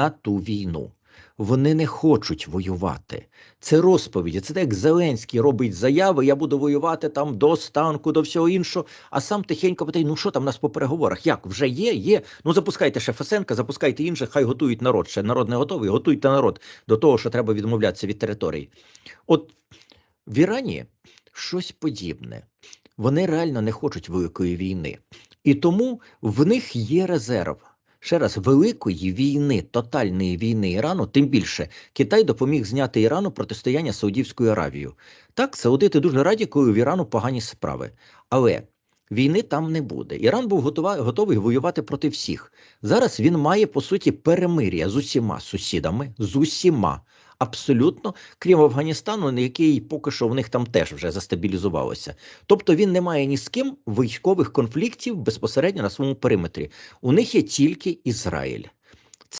на ту війну. Вони не хочуть воювати. Це розповіді. Це так, як Зеленський робить заяви, я буду воювати там до станку, до всього іншого, а сам тихенько питає, ну що там у нас по переговорах? Як? Вже є? Є? Ну запускайте ще Фесенка, запускайте інших, хай готують народ. Ще народ не готовий, готуйте народ до того, що треба відмовлятися від території. От в Ірані щось подібне. Вони реально не хочуть великої війни. І тому в них є резерв. Ще раз, великої війни, тотальної війни Ірану, тим більше Китай допоміг зняти Ірану протистояння Саудівською Аравією. Так, саудити дуже раді, коли в Ірану погані справи. Але війни там не буде. Іран був готовий воювати проти всіх. Зараз він має по суті перемир'я з усіма сусідами, з усіма. Абсолютно, крім Афганістану, який поки що в них там теж вже застабілізувалося. Тобто він не має ні з ким військових конфліктів безпосередньо на своєму периметрі. У них є тільки Ізраїль.